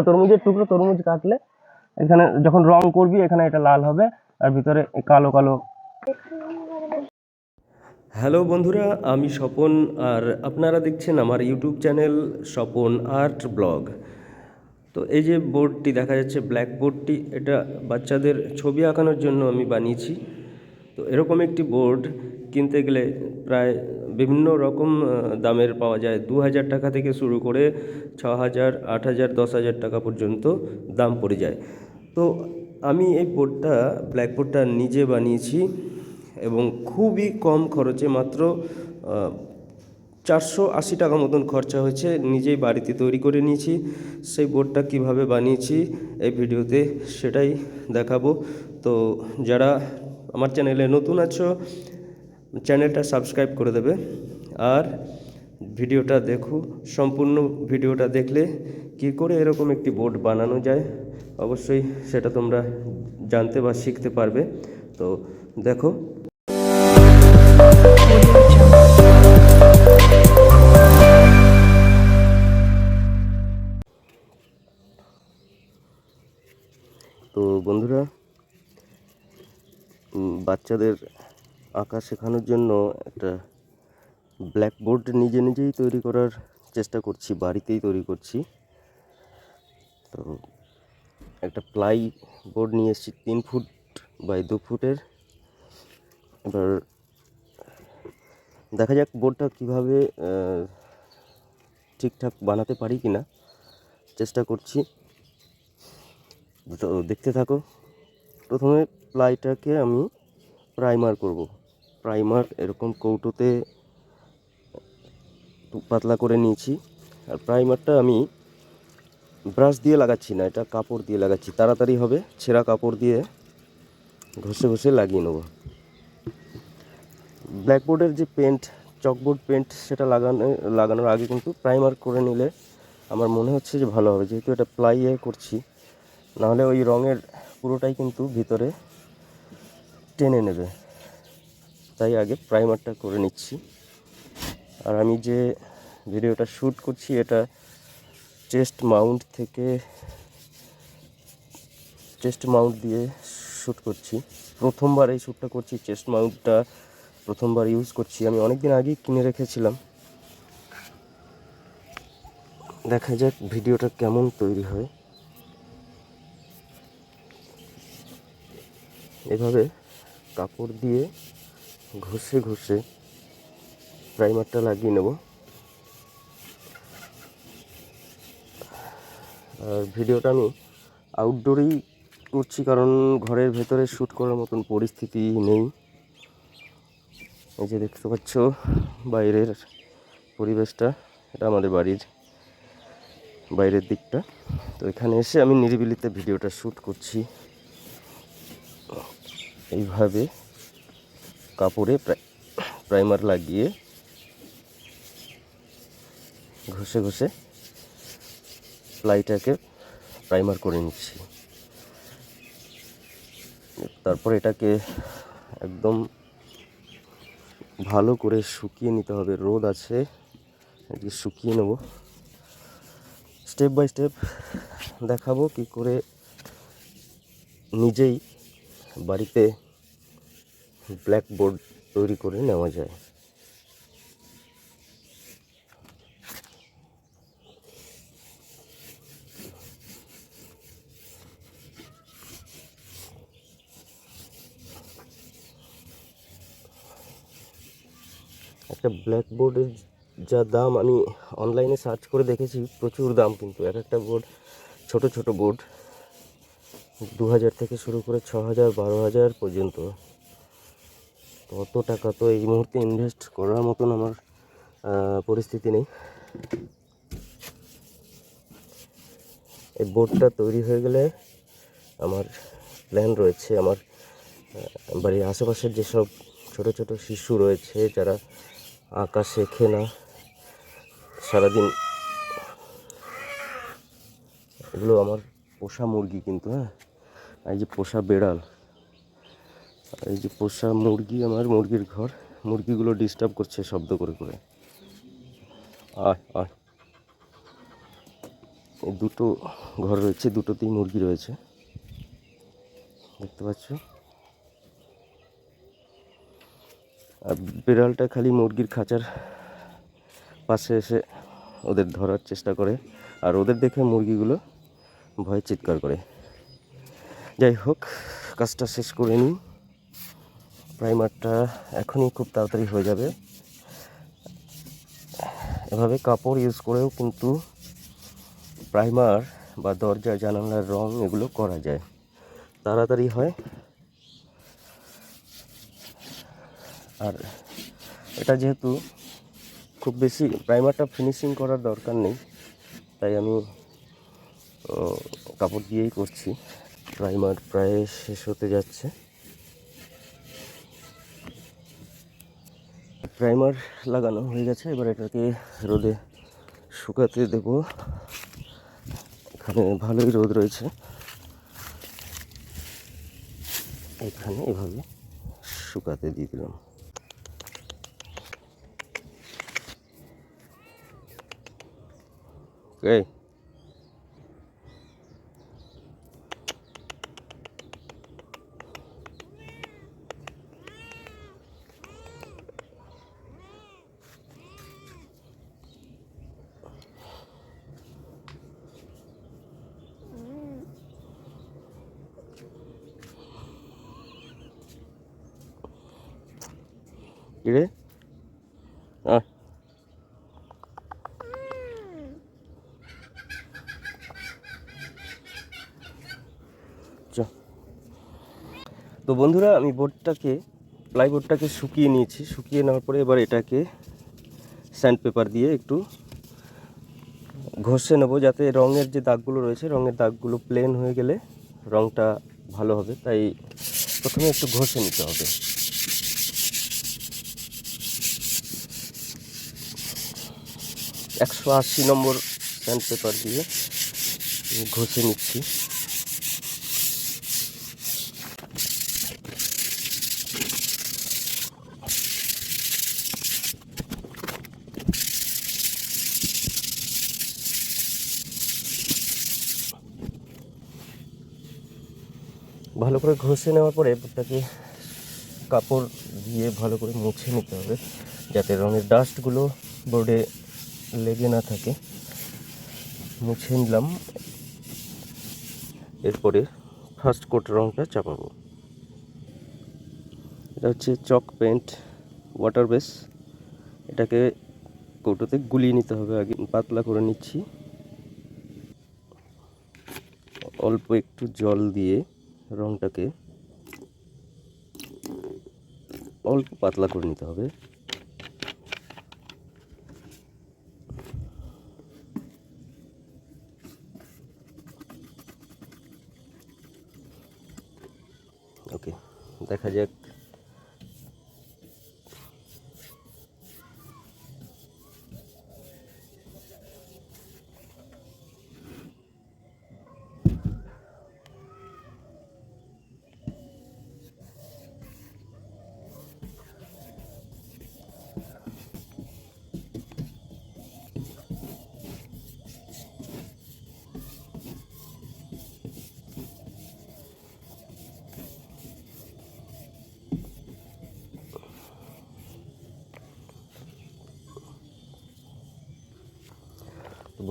না, তরমুজের টুকরো তরমুজ কাটলে এখানে যখন রং করবি, এখানে এটা লাল হবে, আর ভিতরে কালো কালো। হ্যালো বন্ধুরা, আমি স্বপন, আর আপনারা দেখছেন আমার YouTube channel Swapan art blog. তো এই যে বোর্ডটি দেখা যাচ্ছে, ব্ল্যাক বোর্ডটি, এটা বাচ্চাদের ছবি আঁকানোর জন্য আমি বানিয়েছি। তো এরকম একটি বোর্ড কিনতে গেলে প্রায় বিভিন্ন রকম দামের পাওয়া যায়। দু হাজার টাকা থেকে শুরু করে ছ হাজার, আট হাজার, দশ হাজার টাকা পর্যন্ত দাম পড়ে যায়। তো আমি এই বোর্ডটা, ব্ল্যাক বোর্ডটা নিজে বানিয়েছি এবং খুবই কম খরচে মাত্র চারশো আশি টাকা মতন খরচা হয়েছে। নিজেই বাড়িতে তৈরি করে নিয়েছি। সেই বোর্ডটা কীভাবে বানিয়েছি এই ভিডিওতে সেটাই দেখাবো। তো যারা আমার চ্যানেলে নতুন আছো চ্যানেলটা সাবস্ক্রাইব করে দেবে আর ভিডিওটা দেখো, সম্পূর্ণ ভিডিওটা দেখলে কি করে এরকম একটি বোর্ড বানানো যায়, অবশ্যই সেটা তোমরা জানতে বা শিখতে পারবে। তো দেখো। তো বন্ধুরা বাচ্চাদের আঁকা শেখানোর জন্য একটা ব্ল্যাক বোর্ড নিজে নিজেই তৈরি করার চেষ্টা করছি, বাড়িতেই তৈরি করছি। তো একটা প্লাই বোর্ড নিয়ে এসেছি, তিন ফুট বাই দু ফুটের। এবার দেখা যাক বোর্ডটা কীভাবে ঠিকঠাক বানাতে পারি কি না চেষ্টা করছি। তো দেখতে থাকো। প্রথমে প্লাইটাকে আমি প্রাইমার করব। প্রাইমার এরকম কৌটোতে পাতলা করে নিয়েছি। আর প্রাইমারটা আমি ব্রাশ দিয়ে লাগাচ্ছি না, এটা কাপড় দিয়ে লাগাচ্ছি। তাড়াতাড়ি হবে, ছেঁড়া কাপড় দিয়ে ঘষে ঘষে লাগিয়ে নেব। ব্ল্যাকবোর্ডের যে পেন্ট চকবোর্ড পেন্ট সেটা লাগানো, লাগানোর আগে কিন্তু প্রাইমার করে নিলে আমার মনে হচ্ছে যে ভালো হবে। যেহেতু এটা প্লাইয়ে করছি, নাহলে ওই রঙের পুরোটাই কিন্তু ভিতরে টেনে নেবে। তাই আগে প্রাইমারটা করে নিচ্ছি। আর আমি যে ভিডিওটা শ্যুট করছি, এটা চেস্ট মাউন্ট থেকে চেস্ট মাউন্ট দিয়ে শ্যুট করছি। প্রথমবার এই শ্যুটটা করছি চেস্ট মাউন্টটা প্রথমবার ইউজ করছি। আমি অনেক দিন আগেই কিনে রেখেছিলাম। দেখা যাক ভিডিওটা কেমন তৈরি হয়। এভাবে কাপড় দিয়ে ঘষে ঘষে প্রাইমারটা লাগিয়ে নেব। আর ভিডিওটা আমি আউটডোরেই করছি কারণ ঘরের ভেতরে শ্যুট করার মতন পরিস্থিতি নেই। এই যে দেখতে পাচ্ছ, বাইরের পরিবেশটা, এটা আমাদের বাড়ির বাইরের দিকটা। তো এখানে এসে আমি নিরিবিলিতে ভিডিওটা শ্যুট করছি। এইভাবে কাপড়ে প্রাই- প্রাইমার লাগিয়ে ঘষে ঘষে প্লাইটাকে প্রাইমার করে নিচ্ছি। তারপর এটাকে একদম ভালো করে শুকিয়ে নিতে হবে। রোদ আছে, এদিকে শুকিয়ে নেব। স্টেপ বাই স্টেপ দেখাবো কি করে নিজেই বাড়িতে ব্ল্যাক বোর্ড তৈরি করে নেওয়া যায়। একটা ব্ল্যাক বোর্ডের যা দাম, আমি অনলাইনে সার্চ করে দেখেছি, প্রচুর দাম কিন্তু। এক একটা বোর্ড, ছোট ছোট বোর্ড, দু হাজার থেকে শুরু করে ছ হাজার, বারো হাজার পর্যন্ত। তো অত টাকা তো এই মুহূর্তে ইনভেস্ট করার মতন আমার পরিস্থিতি নেই। এই বোর্ডটা তৈরি হয়ে গেলে আমার প্ল্যান রয়েছে। আমার বাড়ির আশেপাশের যেসব ছোট ছোট শিশু রয়েছে, যারা আঁকা শেখে না সারাদিন এগুলো আমার পোষা মুরগি কিন্তু হ্যাঁ? এই যে পোষা বেড়াল এই যে পোষা মুরগি আমার, মুরগির ঘর। মুরগিগুলো ডিস্টার্ব করছে শব্দ করে করে। আয়। এই দুটো ঘর রয়েছে, দুটোতেই মুরগি রয়েছে। দেখতে পাচ্ছ? আর বিড়ালটা খালি মুরগির খাঁচার পাশে এসে ওদের ধরার চেষ্টা করে। আর ওদের দেখে মুরগিগুলো ভয়ে চিৎকার করে। যাই হোক, কাজটা শেষ করে নিই। প্রাইমারটা এখনই খুব তাড়াতাড়ি হয়ে যাবে। এভাবে কাপড় ইউজ করেও কিন্তু প্রাইমার বা দরজা, জানালার রং এগুলো করা যায়। তাড়াতাড়ি হয়। আর এটা যেহেতু খুব বেশি প্রাইমারটা ফিনিশিং করার দরকার নেই, তাই আমি কাপড় দিয়েই করছি। প্রাইমার প্রায় শেষ হতে যাচ্ছে। প্রাইমার লাগানো হয়ে গেছে। এবার এটাকে রোদে শুকাতে দেব। এখানে ভালোই রোদ রয়েছে। এখানে এভাবে শুকাতে দিয়ে দিলাম। এই কিরে তো বন্ধুরা, আমি বোর্ডটাকে প্লাইবোর্ডটাকে শুকিয়ে নিয়েছি। শুকিয়ে নেওয়ার পরে এবার এটাকে স্যান্ড পেপার দিয়ে একটু ঘষে নেব, যাতে রঙের যে দাগগুলো রয়েছে, রঙের দাগগুলো প্লেন হয়ে গেলে রঙটা ভালো হবে। তাই প্রথমে একটু ঘষে নিতে হবে। একশো আশি নম্বর স্যান্ড পেপার দিয়ে ঘষে নিচ্ছি। ভালো করে ঘষে নেওয়ার পরে এটাকে কাপড় দিয়ে ভালো করে মুছে নিতে হবে, যাতে রঙের ডাস্টগুলো বোর্ডে লেগে না থাকে। মুছে নিলাম। এরপরে ফার্স্ট কোট রঙটা চাপাবো। এটা হচ্ছে চক পেন্ট ওয়াটার বেস এটাকে কৌটোতে গুলিয়ে নিতে হবে আগে। পাতলা করে নিচ্ছি। অল্প একটু জল দিয়ে রঙটাকে অল্প পাতলা করে নিতে হবে। ওকে দেখা যাক।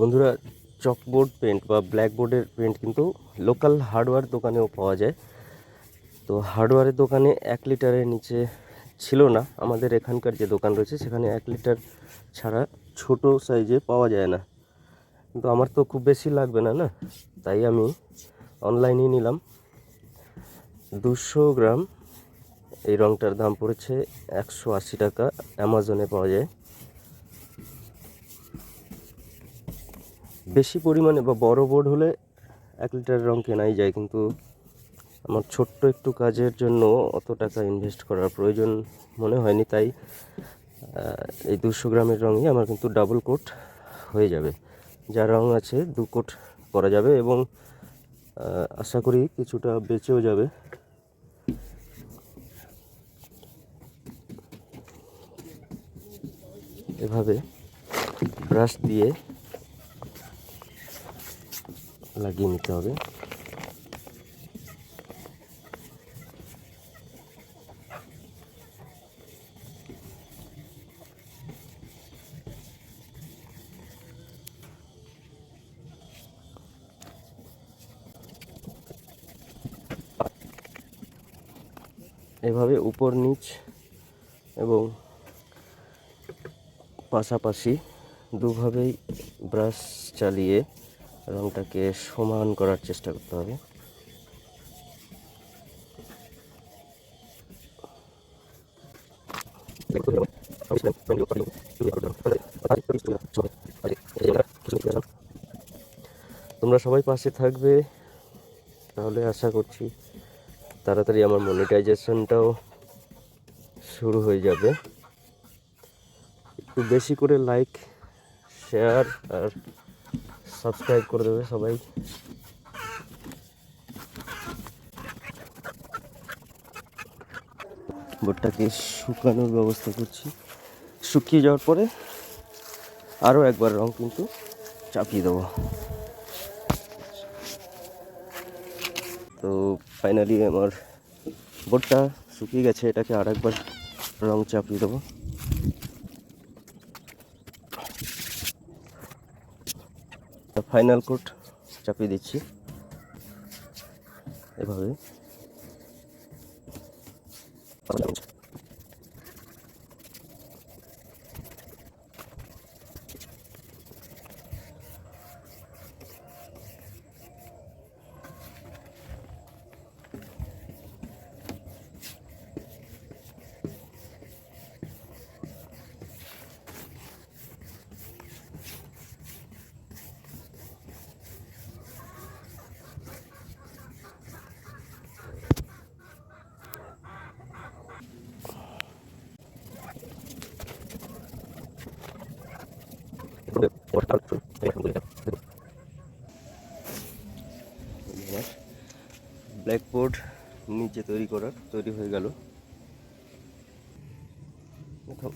বন্ধুরা, চকবোর্ড পেন্ট বা ব্ল্যাকবোর্ডের পেন্ট কিন্তু লোকাল হার্ডওয়্যার দোকানেও পাওয়া যায়। তো হার্ডওয়্যারের দোকানে এক লিটারের নিচে ছিল না। আমাদের এখানকার যে দোকান রয়েছে, সেখানে এক লিটার ছাড়া ছোট সাইজে পাওয়া যায় না। কিন্তু আমার তো খুব বেশি লাগবে না না? তাই আমি অনলাইনে নিলাম। দুশো গ্রাম, এই রঙটার দাম পড়েছে একশো আশি টাকা অ্যামাজনে পাওয়া যায়। বেশি পরিমাণে বা বড় বোর্ড হলে এক লিটার রং কেনাই যায়, কিন্তু আমার ছোট্ট একটু কাজের জন্য অত টাকা ইনভেস্ট করার প্রয়োজন মনে হয়নি, তাই এই দুশো গ্রামের রঙই আমার কিন্তু ডাবল কোট হয়ে যাবে। যা রং আছে দু কোট করা যাবে এবং আশা করি কিছুটা বেঁচেও যাবে। এভাবে ব্রাশ দিয়ে লাগিয়ে নিতে হবে। এভাবে উপর নিচ এবং পাশাপাশি দুভাবেই ব্রাশ চালিয়ে রংটাকে সমান করার চেষ্টা করতে হবে। তোমরা সবাই পাশে থাকবে, তাহলে আশা করছি তাড়াতাড়ি আমার মনিটাইজেশনটাও শুরু হয়ে যাবে। একটু বেশি করে লাইক শেয়ার আর সাবস্ক্রাইব করে দেবে সবাই। বোটটাকে শুকানোর ব্যবস্থা করছি। শুকিয়ে যাওয়ার পরে আরও একবার রং কিন্তু চাপিয়ে দেবো। তো ফাইনালি আমার বোটটা শুকিয়ে গেছে, এটাকে আর একবার রং চাপিয়ে দেবো। ফাইনাল কোট চাপিয়ে দিচ্ছি। এভাবে ব্ল্যাকবোর্ড নিচে তৈরি করার তৈরি হয়ে গেল।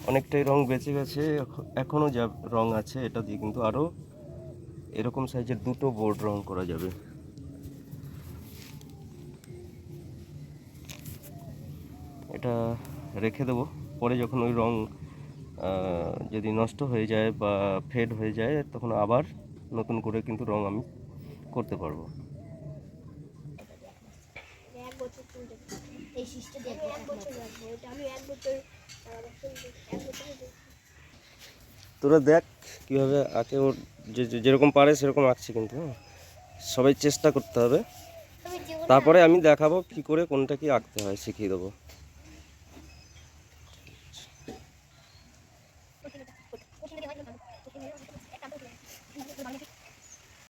অনেকটাই রং বেঁচে গেছে, এখ- এখনও যা রং আছে, এটা দিয়ে কিন্তু আরও এরকম সাইজের দুটো বোর্ড রং করা যাবে। এটা রেখে দেবো, পরে যখন ওই রং যদি নষ্ট হয়ে যায় বা ফেড হয়ে যায় তখন আবার নতুন করে কিন্তু রং আমি করতে পারব। তোরা দেখ কীভাবে আঁকে ওর যেরকম পারে সেরকম আঁকছে কিন্তু হ্যাঁ? সবাই চেষ্টা করতে হবে। তারপরে আমি দেখাবো কি করে কোনটা কি আঁকতে হয় শিখিয়ে দেবো।